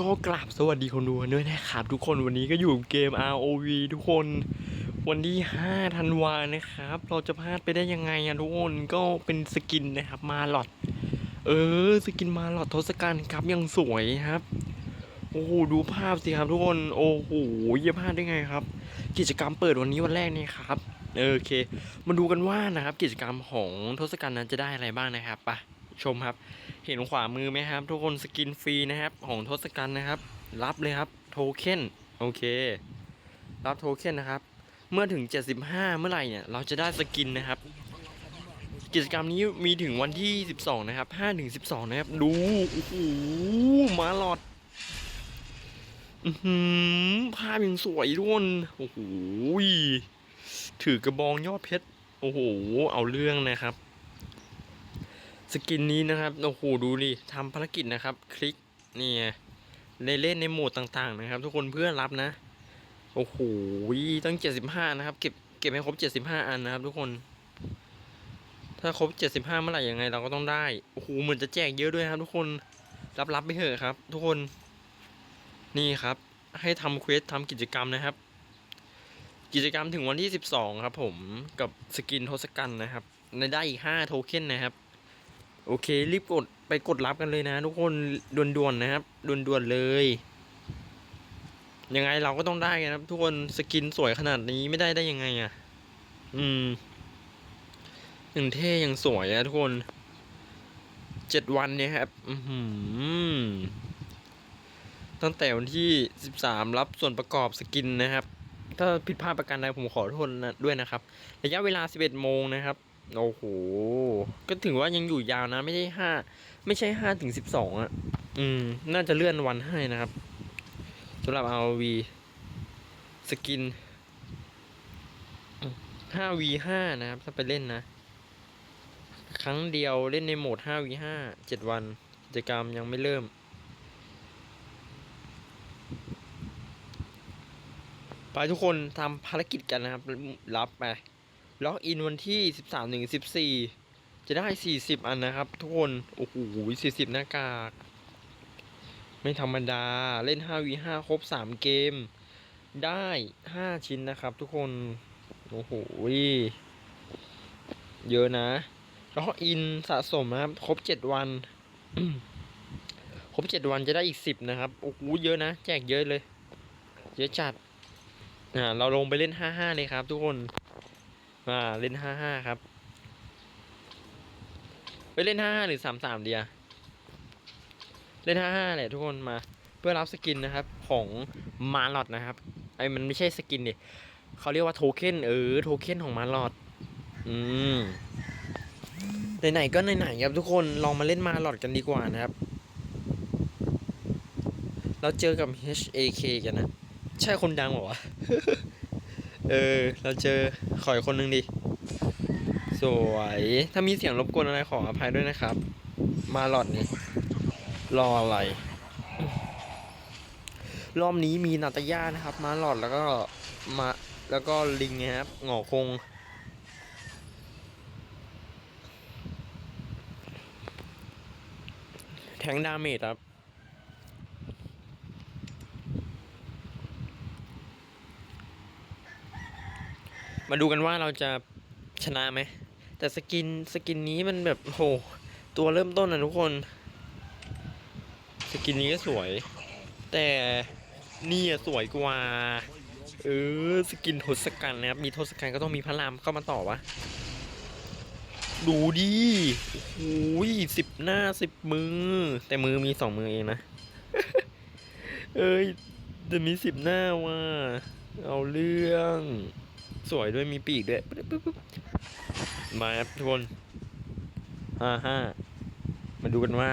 ก็กราบสวัสดีคนดูกันด้วยนะครับ ทุกคนวันนี้ก็อยู่กับเกม ROV ทุกคน วันที่5ธันวานะครับ เราจะพลาดไปได้ยังไงอะทุกคนก็เป็นสกินนะครับมาหลอด เออ สกินมาหลอดทศกัณฐ์ครับยังสวยครับ โอ้โหดูภาพสิครับทุกคนโอ้โหเยี่ยมพลาดได้ไงครับ กิจกรรมเปิดวันนี้วันแรกนี่ครับโอเค มาดูกันว่านะครับ กิจกรรมของทศกัณฐ์นั้นจะได้อะไรบ้างนะครับไป ชมครับ เห็นขวามือไหมครับ ทุกคนสกินฟรีนะครับ ของทศกัณฐ์นะครับ รับเลยครับ โทเค็นโอเค รับโทเค็นนะครับ เมื่อถึง 75 เมื่อไหร่เนี่ย เราจะได้สกินนะครับ กิจกรรมนี้มีถึงวันที่ 12 นะครับ5ถึง12 นะครับ ดูโอ้โหมาหลอดอือหือภาพยังสวยทุกคนโอ้โหถือกระบองยอดเพชร โอ้โห เอาเรื่องนะครับ สกินนี้นะครับโอ้โหดูดิทำภารกิจนะครับ คลิกนี่ในเล่นในโหมดต่างๆนะครับ ทุกคนเพื่อรับนะโอ้โหตั้ง75นะครับ เก็บเก็บให้ครบ75อันนะครับ ทุกคน ถ้าครบ75เมื่อไหร่ยังไง เราก็ต้องได้โอ้โหเหมือนจะแจกเยอะด้วยครับ ทุกคนรับรับไปเถอะครับ ทุกคน นี่ครับ ให้ทำเควสทำกิจกรรมนะครับ กิจกรรมถึงวันที่12ครับ ผมกับสกินทศกัณฐ์นะครับในได้อีก5โทเค็นนะครับ โอเค รีบกดไปกดรับกันเลยนะ ทุกคนด่วนๆนะครับด่วนๆเลย ยังไงเราก็ต้องได้กันครับ ทุกคนสกินสวยขนาดนี้ไม่ได้ได้ยังไงอะ่ะ อืมยังเท่ยังสวยอะทุกคนเจ็ดวันเนี่ยครับ อือหือตั้งแต่วันที่สิบสามรับส่วนประกอบสกินนะครับ ถ้าผิดพลาดประการใดผมขอโทษนะด้วยนะครับ ระยะเวลาสิบเอ็ดโมงนะครับ โอ้โห ก็ถือว่ายังอยู่ยาวนะ ไม่ใช่ห้าไม่ใช่ห้าถึงสิบสองอะ อืม น่าจะเลื่อนวันให้นะครับสำหรับ RV สกินห้า v ห้านะครับ ถ้าไปเล่นนะ ครั้งเดียวเล่นในโหมดห้า v ห้าเจ็ดวันกิจกรรมยังไม่เริ่ม ไปทุกคนทำภารกิจกันนะครับ รับไป ล็อกอินวันที่ 13ถึง14 จะได้ 40 อันนะครับ ทุกคน โอ้โห 40 หน้ากาก ไม่ธรรมดา เล่น 5v5 ครบ 3 เกม ได้ 5 ชิ้นนะครับ ทุกคน โอ้โห เยอะนะ ล็อกอินสะสมนะครับ ครบ 7 วัน ครบ 7 วันจะได้อีก 10 นะครับ โอ้โห เยอะนะ แจกเยอะเลย เยอะจัด อ่า เราลงไปเล่น 5-5 เลยครับ ทุกคน อ่าเล่นห้าห้าครับไปเล่นห้าห้าหรือสามสามเดียเล่นห้าห้าแหละทุกคนมาเพื่อรับสกินนะครับของมาลอดนะครับไอ้มันไม่ใช่สกินดิเขาเรียกว่าโทเค็นเออโทเค็นของมาลอดอืมไหนๆก็ไหนๆครับทุกคนลองมาเล่นมาลอดกันดีกว่านะครับ เราเจอกับ HAK กันนะ ใช่คนดังเหรอวะ เออ เราเจอขออีกคนนึงดิ สวย ถ้ามีเสียงรบกวนอะไรขออภัยด้วยนะครับ มาหลอดนี้รออะไร รอบนี้มีนาตาย่านะครับ มาหลอดแล้วก็มาแล้วก็ลิงนะครับหงอคง แทงดาเมจครับ มาดูกันว่าเราจะชนะไหม แต่สกินสกินนี้มันแบบโหตัวเริ่มต้นนะทุกคน สกินนี้ก็สวย แต่นี่สวยกว่า เออสกินทศกัณฐ์นะครับ มีทศกัณฐ์ก็ต้องมีพระรามเข้ามาต่อวะดูดิโอ้โหสิบหน้าสิบมือ แต่มือมีสองมือเองนะ เอ้ยแต่มีสิบหน้าว่ะ เอาเรื่อง สวยด้วยมีปีกด้วยมาครับทุกคนห้าห้ามาดูกันว่า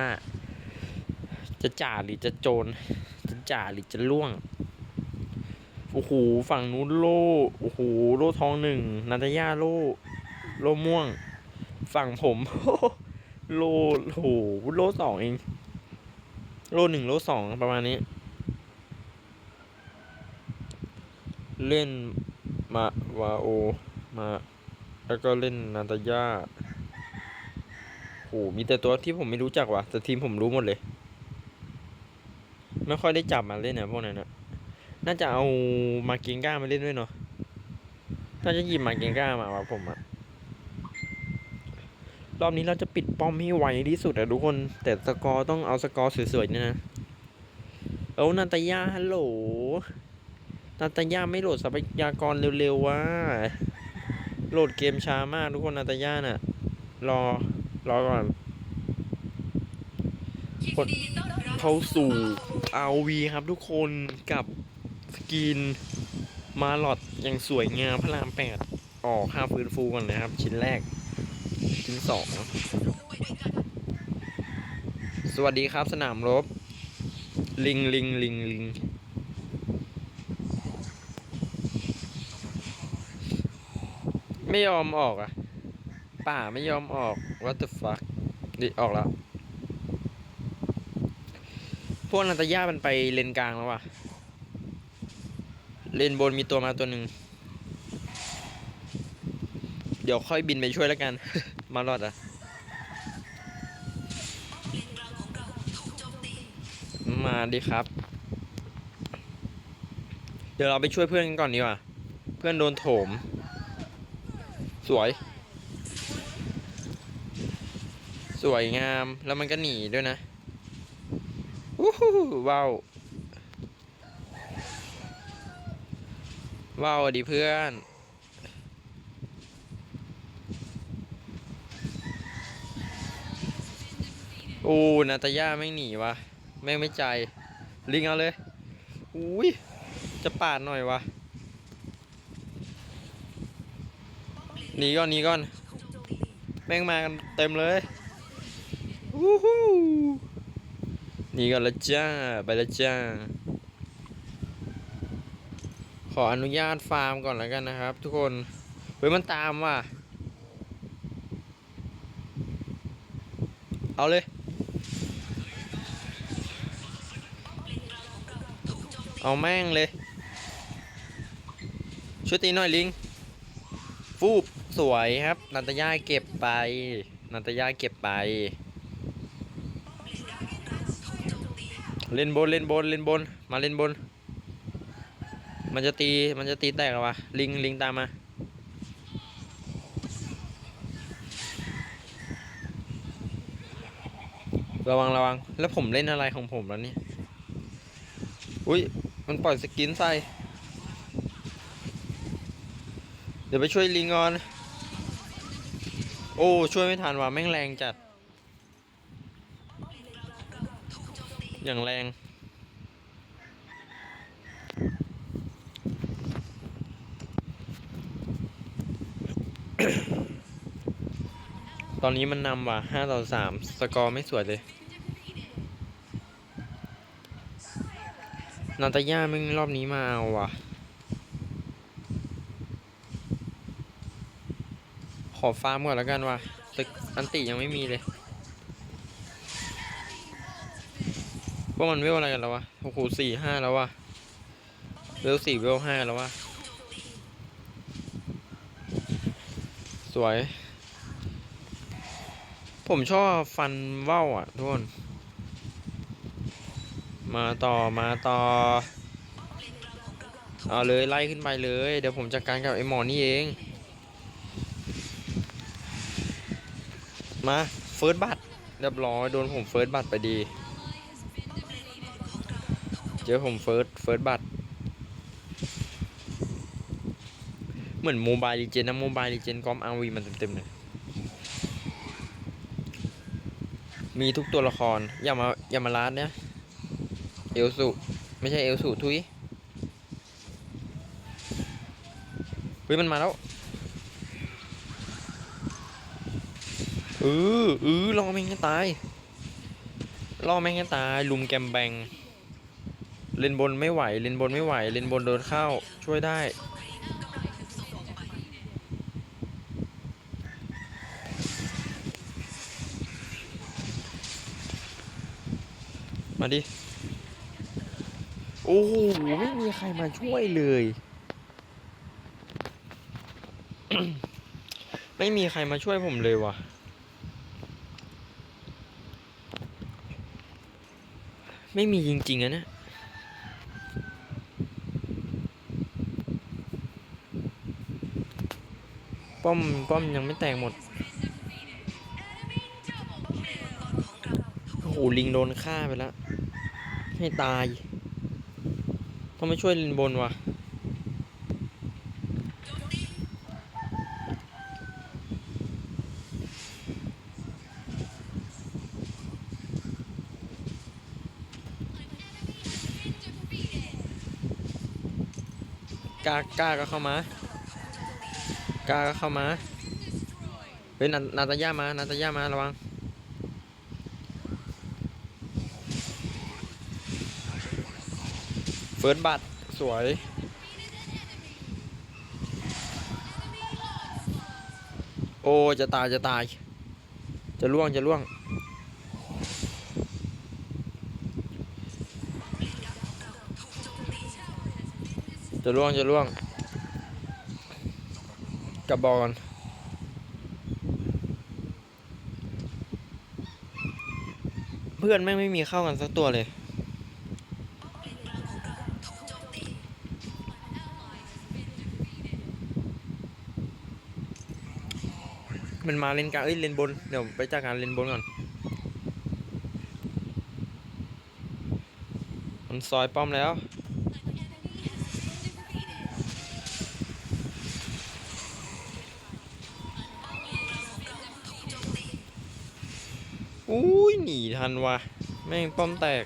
จะจ่าหรือจะโจรจะจ่าหรือจะล่วงโอ้โหฝั่งนู้นโล่โอ้โหโล่ทองหนึ่งนาตาย่าโล่โล่ม่วง ฝั่งผมโล่โอ้โหโล่สองเองโล่หนึ่งโล่สองประมาณนี้ เล่น มาวาโอ มา แล้วก็เล่นนาตาย่าโหมีแต่ตัวที่ผมไม่รู้จักว่ะ แต่ทีมผมรู้หมดเลย ไม่ค่อยได้จับมาเล่นนะพวกนั้นนะน่าจะเอามาเกงก้ามาเล่นด้วยเนาะ น่าจะหยิบมาเกงก้ามาว่ะผมอะรอบนี้เราจะปิดป้อมให้ไวที่สุดอะทุกคน แต่สกอร์ต้องเอาสกอร์สวยๆเนี่ยนะ เอานาตาย่าฮัลโหล นาตาย่าไม่โหลดทรัพยากรเร็วๆวะโหลดเกมช้ามากทุกคนนาตาย่าน่ะ รอ รอก่อนเข้าสู่ RV ครับทุกคนกับสกินมาลอดอย่างสวยงามพระรามแปดออกค่าฟื้นฟูก่อนนะครับ ชิ้นแรก ชิ้นสองสวัสดีครับสนามรบ ลิงลิงลิงลิง ไม่ยอมออกอะป่าไม่ยอมออก what the fuck ดิออกแล้ว พวกนาตย่ามันไปเลนกลางแล้วว่ะ เลนบนมีตัวมาตัวหนึ่ง เดี๋ยวค่อยบินไปช่วยแล้วกัน มารอดอะมาดิครับ เดี๋ยวเราไปช่วยเพื่อนกันก่อนดีกว่า เพื่อนโดนโถม สวย สวยงามแล้วมันก็หนีด้วยนะวู้ฮู้ว้าวว้าวดิเพื่อนโอ้นาตาย่าไม่หนีวะแม่งไม่ใจ ลิงเอาเลยอุ้ยจะปาดหน่อยวะ หนีก่อนหนีก่อน แม่งมากันเต็มเลยวู้ฮู้นี่ก็แล้วจ้า ไปแล้วจ้า ขออนุญาตฟาร์มก่อนแล้วกันนะครับ ทุกคน เฮ้ยมันตามว่ะ เอาเลย เอาแม่งเลย ช่วยตีหน่อยลิง ฟูบ สวยครับ นันตยาเก็บไป นันตยาเก็บไป เล่นบนเล่นบนเล่นบน มาเล่นบน มันจะตีมันจะตีแตกหรอวะลิงลิงตามมาระวังระวัง แล้วผมเล่นอะไรของผมแล้วเนี่ย อุ้ย มันปล่อยสกินใส่ เดี๋ยวไปช่วยลิงก่อน โอ้ ช่วยไม่ทันว่ะแม่งแรงจัด อย่างแรง ตอนนี้มันนำว่ะห้าต่อสามสกอร์ไม่สวยเลย นาตาย่ามึงรอบนี้มาเอาว่ะ อฟาร์มก่อนแล้วกันว่ะแต่อันติยังไม่มีเลยพวกมันเวลอะไรกันแล้ววะโอ้โหสี่ห้าแล้ววะเวลสี่เวลห้าแล้ววะสวย ผมชอบฟันว่าวอะทุกคน มาต่อมาต่อ เอาเลยไล่ขึ้นไปเลย เดี๋ยวผมจัดการกับไอ้หมอนี่เอง มาเฟิร์สบัตเรียบร้อยโดนผมเฟิร์สบัตไปดี เจอผมเฟิร์สเฟิร์สบัตเหมือนโมบายลีเจนนะโมบายลีเจนกอมอาวีมันเต็มๆเลยมีทุกตัวละครอย่ามาอย่ามาลาดเนี่ยเอลสุไม่ใช่เอลสุทุยเฮ้ยมันมาแล้ว ออเออรอแม่งให้ตายรอแม่งให้ตายลุมแกมแบง เลนบนไม่ไหว เลนบนไม่ไหว เลนบนโดนเข้า ช่วยได้ มาดิ โอ้โห ไม่มีใครมาช่วยเลย ไม่มีใครมาช่วยผมเลยว่ะ ไม่มีจริงๆนะนะป้อมป้อมยังไม่แตกหมด โอ้โห ลิงโดนฆ่าไปแล้ว ให้ตายทำไมช่วยลินบนวะ กล้ากล้าก็เข้ามากล้าก็เข้ามาเฮ้ยนานาตาย่ามานาตาย่ามาระวังเฟิร์สบัตสวยโอ้จะตายจะตาย จะล่วงจะล่วง จะล่วงจะล่วงกลับบอลเพื่อนแม่งไม่มีเข้ากันสักตัวเลยมันมาเลนกลางเอ้ยเลนบน เดี๋ยวไปจัดการเลนบนก่อน มันซอยป้อมแล้ว อุ้ยหนีทันวะแม่งป้อมแตก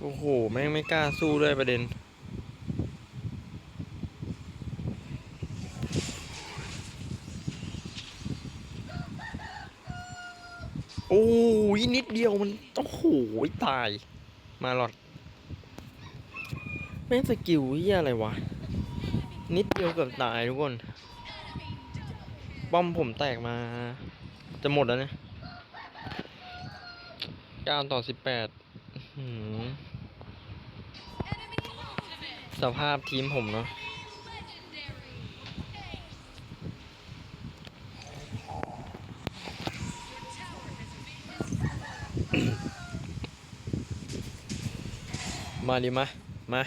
โอ้โห แม่งไม่กล้าสู้ด้วยประเด็น โอ้ยนิดเดียวมัน โอ้โห ตาย มาหลอด แม่งสกิลเหียอะไรวะ นิดเดียวเกือบตายทุกคนป้อมผมแตกมา จะหมดแล้วเนี่ยเก้าต่อสิบแปดสภาพทีมผมเนาะมาดิมา มา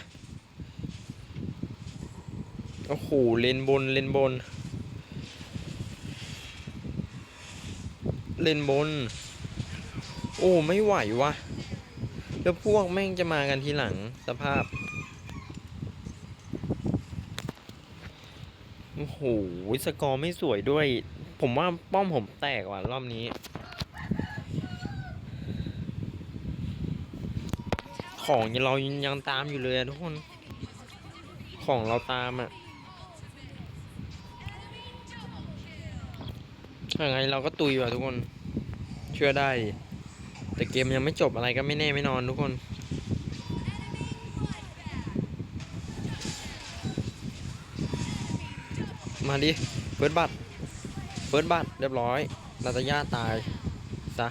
โอ้โห เลนบน เลนบน เลนบน โอ้ ไม่ไหววะ แล้วพวกแม่งจะมากันทีหลังสภาพ โอ้โห สกอร์ไม่สวยด้วย ผมว่าป้อมผมแตกว่ะ รอบนี้ ของเรายังตามอยู่เลยทุกคนของเราตามอะ ยังไงเราก็ตุยว่ะทุกคน เชื่อได้ แต่เกมยังไม่จบอะไรก็ไม่แน่ไม่นอนทุกคนมาดิ เฟิร์สบัตเฟิร์สบัตเรียบร้อยนาตาย่าตาย ซะ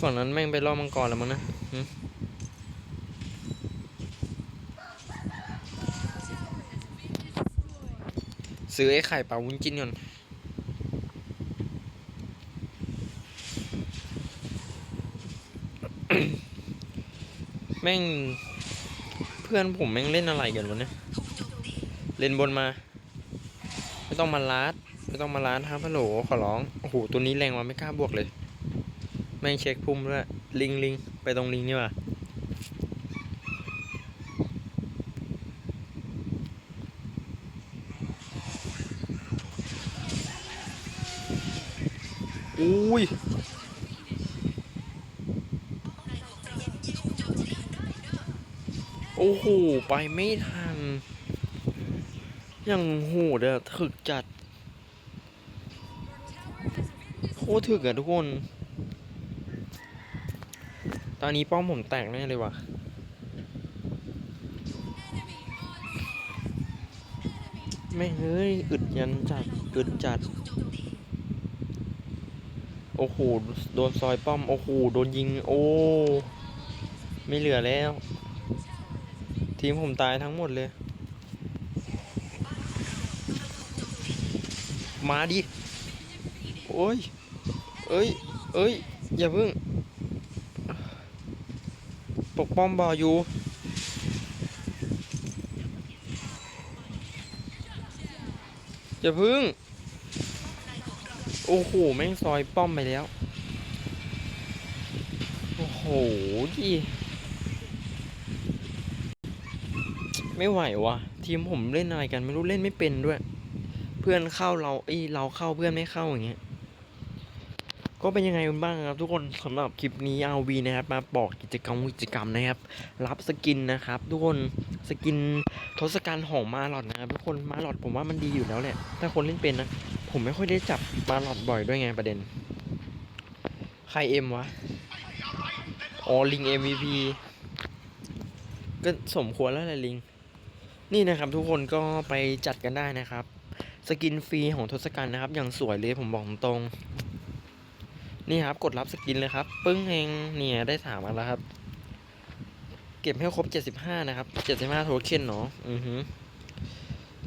ฝั่งนั้นแม่งไปล่อมังกรแล้วมั้งนะหึ ซื้อไอ้ไข่ปลาวุ้นจินก่อนแม่ง เพื่อนผมแม่งเล่นอะไรกันวะเนี่ยเล่นบนมา ไม่ต้องมาลาดไม่ต้องมาลาดครับฮัลโหลขอร้องโอ้โหตัวนี้แรงว่ะไม่กล้าบวกเลย แม่งเช็คพุ่มด้วยลิงลิงไปตรงลิงนี่ว่ะ อุ้ยโอ้โห ไปไม่ทัน ยังโหดอะถึกจัด โคตรถึกอะทุกคน ตอนนี้ป้อมผมแตกแน่เลยว่ะไม่เฮ้ย อึดยันจัด อึดจัด โอ้โห โดนซอยป้อม โอ้โห โดนยิง โอ้ ไม่เหลือแล้ว ทีมผมตายทั้งหมดเลย มาดิ โอ้ย เอ้ย เอ้ย อย่าเพิ่ง ปกป้องบออยู่ อย่าเพิ่ง โอ้โห แม่งซอยป้อมไปแล้ว โอ้โหดิไม่ไหววะทีมผมเล่นอะไรกันไม่รู้เล่นไม่เป็นด้วย เพื่อนเข้าเราเอ้ยเราเข้าเพื่อนไม่เข้าอย่างเงี้ยก็เป็นยังไงบ้างครับทุกคนสำหรับคลิปนี้ RV นะครับมาบอกกิจกรรมกิจกรรมนะครับ รับสกินนะครับ ทุกคนสกินทศกัณฐ์ของมาหลอดนะครับทุกคนมาหลอดผมว่ามันดีอยู่แล้วแหละถ้าคนเล่นเป็นนะ ผมไม่ค่อยได้จับมาหลอดบ่อยด้วยไงประเด็น ใครเอ็มวะอ๋อลิง MVP ก็สมควรแล้วแหละลิง นี่นะครับทุกคนก็ไปจัดกันได้นะครับ สกินฟรีของทศกัณฐ์นะครับ อย่างสวยเลยผมบอกตรง นี่ครับกดรับสกินเลยครับ ปึ้งเองเนี่ยได้สามอันแล้วครับ เก็บให้ครบ 75 นะครับ 75 โทเค็นเนาะ อือฮึ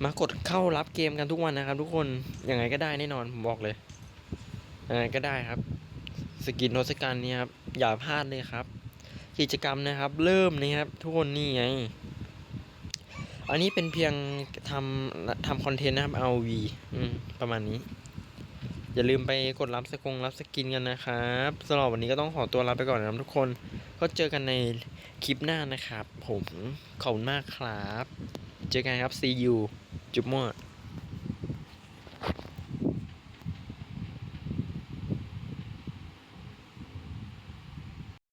มากดเข้ารับเกมกันทุกวันนะครับ ทุกคนยังไงก็ได้แน่นอนผมบอกเลยยังไงก็ได้ครับ สกินทศกัณฐ์นี่ครับอย่าพลาดเลยครับ กิจกรรมนะครับ เริ่มนะครับ ทุกคนนี่ไงอันนี้เป็นเพียงทำทำคอนเทนต์นะครับ RV อืมประมาณนี้ อย่าลืมไปกดรับสกงรับสกินกันนะครับสำหรับวันนี้ก็ต้องขอตัวลาไปก่อนนะครับทุกคน ก็เจอกันในคลิปหน้านะครับ ผมขอบคุณมากครับ เจอกันครับ see you จุ๊บมั่ว